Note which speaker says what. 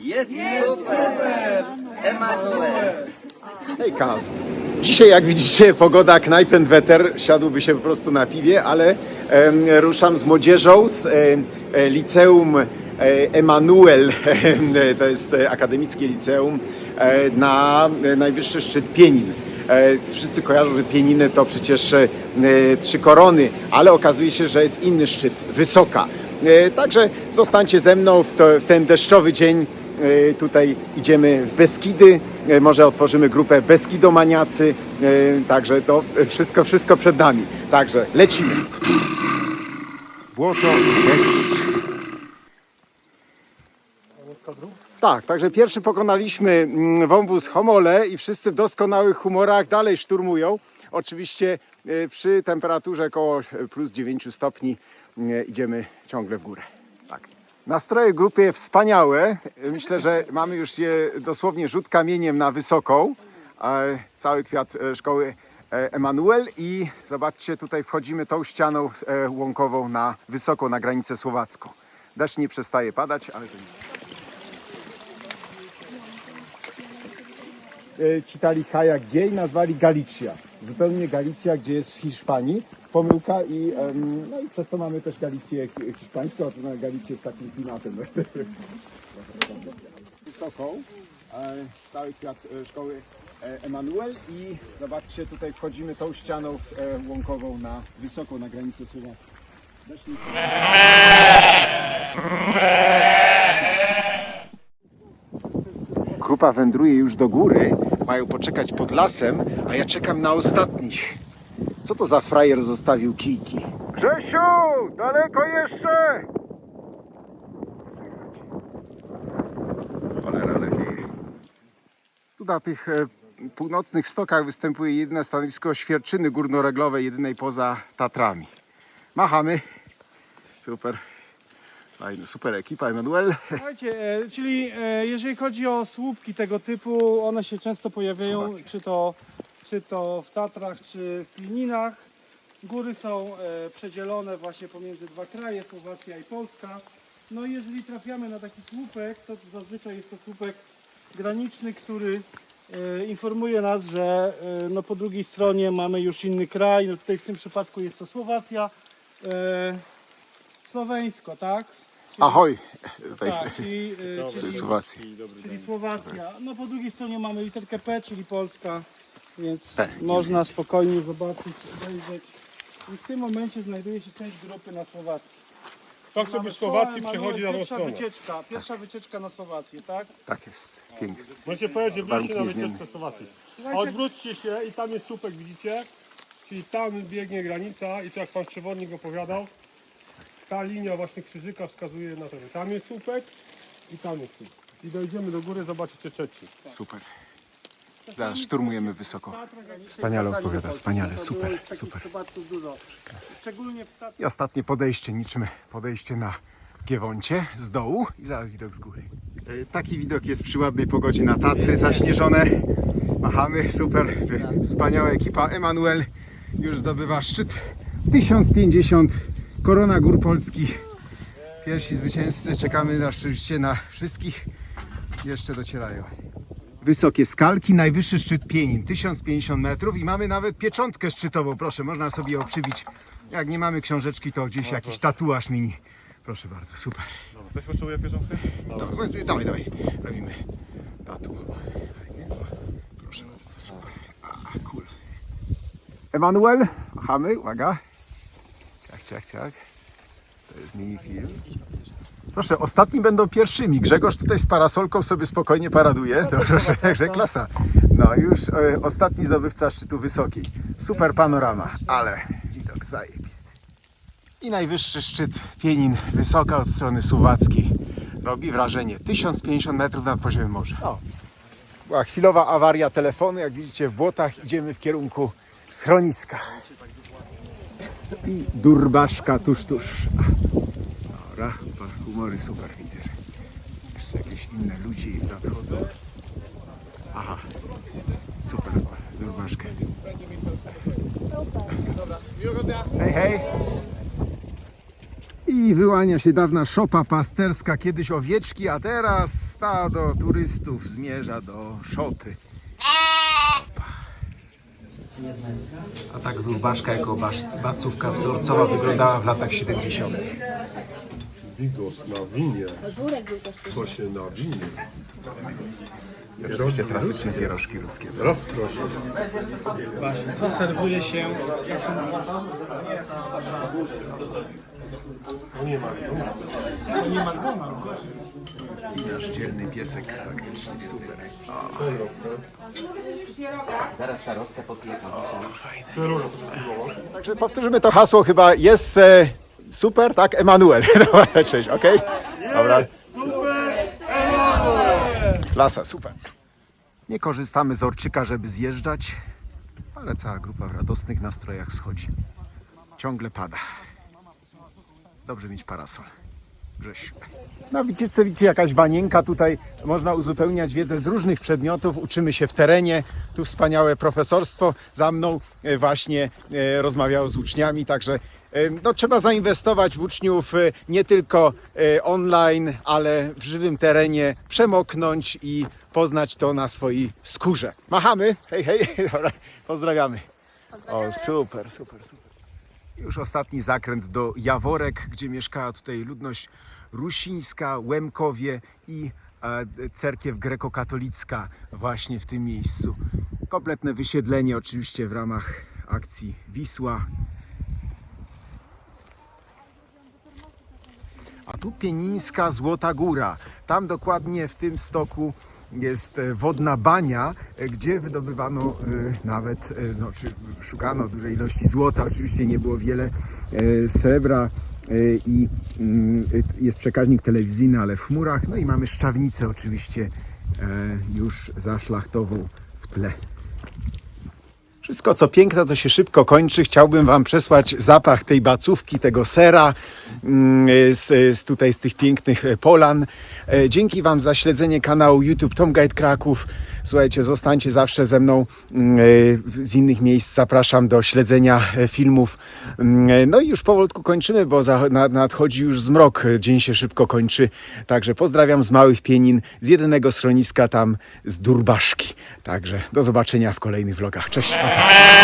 Speaker 1: Jest super! Emanuel!
Speaker 2: Hej Kaz. Dzisiaj jak widzicie pogoda Knajpenwetter, siadłby się po prostu na piwie, ale ruszam z młodzieżą z em, e, liceum e, Emanuel, to jest e, akademickie liceum, e, na e, najwyższy szczyt Pienin. E, Wszyscy kojarzą, że Pieniny to przecież e, trzy korony, ale okazuje się, że jest inny szczyt, Wysoka. E, Także zostańcie ze mną w, to, w ten deszczowy dzień. E, Tutaj idziemy w Beskidy, e, może otworzymy grupę Beskidomaniacy, także to wszystko, wszystko przed nami. Także lecimy. Błoto. Tak, także pierwszy pokonaliśmy mm, wąwóz Homole i wszyscy w doskonałych humorach dalej szturmują. Oczywiście e, przy temperaturze około plus 9 stopni e, idziemy ciągle w górę. Tak. Nastroje grupy wspaniałe. Myślę, że mamy już je dosłownie rzut kamieniem na wysoką. E, Cały kwiat e, szkoły e, Emanuel i zobaczcie, tutaj wchodzimy tą ścianą e, łąkową na wysoką, na granicę słowacką. Deszcz nie przestaje padać, ale. E, czytali Haja G i nazwali Galicia. Zupełnie Galicja, gdzie jest w Hiszpanii. Pomyłka i, em, no i przez to mamy też Galicję hi- hiszpańską, a tu na Galicję z takim klimatem. Wysoką, e, cały kwiat e, szkoły e, Emanuel i zobaczcie, tutaj wchodzimy tą ścianą e, łąkową na wysoką, na granicę słowacką. Deszcz nie Grupa wędruje już do góry, mają poczekać pod lasem, a ja czekam na ostatnich. Co to za frajer zostawił kijki? Grzesiu, daleko jeszcze! Cholera, ale wieje. Tu na tych e, północnych stokach występuje jedyne stanowisko świerczyny górnoreglowej, jedynej poza Tatrami. Machamy. Super. Fajny, super ekipa, Emanuel.
Speaker 3: Słuchajcie, e, czyli e, jeżeli chodzi o słupki tego typu, one się często pojawiają,
Speaker 2: Słowacja.
Speaker 3: czy to, czy to w Tatrach, czy w Pininach. Góry są e, przedzielone właśnie pomiędzy dwa kraje, Słowacja i Polska. No i jeżeli trafiamy na taki słupek, to zazwyczaj jest to słupek graniczny, który e, informuje nas, że e, no, po drugiej stronie mamy już inny kraj. No, tutaj w tym przypadku jest to Słowacja. E, Słoweńsko, tak? Czyli-
Speaker 2: Ahoj.
Speaker 3: tak, czyli, y, czyli,
Speaker 2: Słowacja.
Speaker 3: czyli Słowacja. No po drugiej stronie mamy literkę P, czyli Polska, więc
Speaker 2: P.
Speaker 3: można spokojnie zobaczyć, obejrzeć. I w tym momencie znajduje się część grupy na Słowacji.
Speaker 4: Kto chce
Speaker 3: Mamy
Speaker 4: być w Słowacji,
Speaker 3: szkołę,
Speaker 4: przechodzi na
Speaker 3: pierwsza
Speaker 4: stronę.
Speaker 3: wycieczka, pierwsza wycieczka na Słowację, tak?
Speaker 2: Tak jest. Pięknie.
Speaker 4: Możecie powiedzieć, że byliście na
Speaker 2: niezmienne.
Speaker 4: wycieczce w Słowacji.
Speaker 3: Słuchajcie,
Speaker 4: Odwróćcie się i tam jest słupek, widzicie? Czyli tam biegnie granica i to jak pan przewodnik opowiadał, ta linia właśnie krzyżyka wskazuje na to, że tam jest słupek i tam jest słupek. I dojdziemy do góry, zobaczycie trzeci.
Speaker 2: Super. Zaraz szturmujemy wysoko. Wspaniale
Speaker 3: Polska.
Speaker 2: wspaniale,
Speaker 3: To
Speaker 2: super, super. I ostatnie podejście, niczym podejście na Giewoncie z dołu i zaraz widok z góry. E, Taki widok jest przy ładnej pogodzie na Tatry, zaśnieżone. Machamy, super, wspaniała ekipa. Emanuel już zdobywa szczyt 1050, korona gór polskich. Pierwsi zwycięzcy, czekamy na szczęście na wszystkich. Jeszcze docierają. Wysokie skalki, najwyższy szczyt Pienin, 1050 metrów i mamy nawet pieczątkę szczytową, proszę, można sobie ją przybić. Jak nie mamy książeczki, to gdzieś jakiś tatuaż mini. Proszę bardzo, super.
Speaker 4: Ktoś potrzebuje pieczątkę?
Speaker 2: Dobra, dawaj, dawaj, robimy tatu. Proszę bardzo, super. A, cool. Emanuel, machamy, uwaga. Ciach, ciach. To jest mini film. Proszę, ostatni będą pierwszymi. Grzegorz tutaj z parasolką sobie spokojnie paraduje. To proszę, także klasa. No już e, ostatni zdobywca szczytu wysokiej. Super panorama, ale widok zajebisty. I najwyższy szczyt Pienin, wysoka od strony słowackiej. Robi wrażenie. 1050 metrów nad poziomem morza. O. Była chwilowa awaria telefonu. Jak widzicie w błotach idziemy w kierunku schroniska. I durbaszka tuż, tuż. Dobra, humory super widzę. Jeszcze jakieś inne ludzi nadchodzą. Aha, super, durbaszkę. Hej, hej. I wyłania się dawna szopa pasterska, kiedyś owieczki, a teraz stado turystów zmierza do szopy. A tak Zulbaszka jako basz- bacówka wzorcowa wyglądała w latach 70.
Speaker 4: Bigos na winie. Co się na winie?
Speaker 2: Oczywiście klasyczne pierożki ruskie.
Speaker 4: Raz proszę.
Speaker 3: Co serwuje się?
Speaker 4: Nie ma.
Speaker 3: To nie McDonald's.
Speaker 2: I nasz dzielny piesek faktycznie super.
Speaker 1: Zaraz szarotkę popiję
Speaker 2: Także powtórzymy to hasło chyba jest e, super, tak? Emanuel. Dobra, cześć, okej? Dobra. Klasa, super. Nie korzystamy z orczyka, żeby zjeżdżać, ale cała grupa w radosnych nastrojach schodzi. Ciągle pada. Dobrze mieć parasol. Grzesiu. Na wycieczce widzicie jakaś wanienka tutaj. Można uzupełniać wiedzę z różnych przedmiotów. Uczymy się w terenie. Tu wspaniałe profesorstwo. Za mną e, właśnie e, rozmawiało z uczniami, także e, no, trzeba zainwestować w uczniów nie tylko online, ale w żywym terenie, przemoknąć i poznać to na swojej skórze. Machamy. Hej, hej. Dobra, pozdrawiamy. O, super, super, super. Już ostatni zakręt do Jaworek, gdzie mieszkała tutaj ludność rusińska, Łemkowie i e, cerkiew grekokatolicka właśnie w tym miejscu. Kompletne wysiedlenie oczywiście w ramach akcji Wisła. A tu Pienińska Złota Góra. Tam dokładnie w tym stoku jest e, wodna bania, e, gdzie wydobywano e, nawet, no, czy szukano dużej ilości złota. Oczywiście nie było wiele srebra i mm, jest przekaźnik telewizyjny, ale w chmurach. No i mamy szczawnicę oczywiście już zaszlachtową w tle. Wszystko co piękne, to się szybko kończy. Chciałbym Wam przesłać zapach tej bacówki, tego sera mm, z, z tutaj z tych pięknych e, polan. E, Dzięki Wam za śledzenie kanału YouTube Tom Guide Kraków. Słuchajcie, zostańcie zawsze ze mną mm, e, z innych miejsc. Zapraszam do śledzenia filmów. Mm, No i już powolutku kończymy, bo nadchodzi już zmrok. Dzień się szybko kończy. Także pozdrawiam z Małych Pienin, z jedynego schroniska tam z Durbaszki. Także do zobaczenia w kolejnych vlogach. Cześć. Yeah.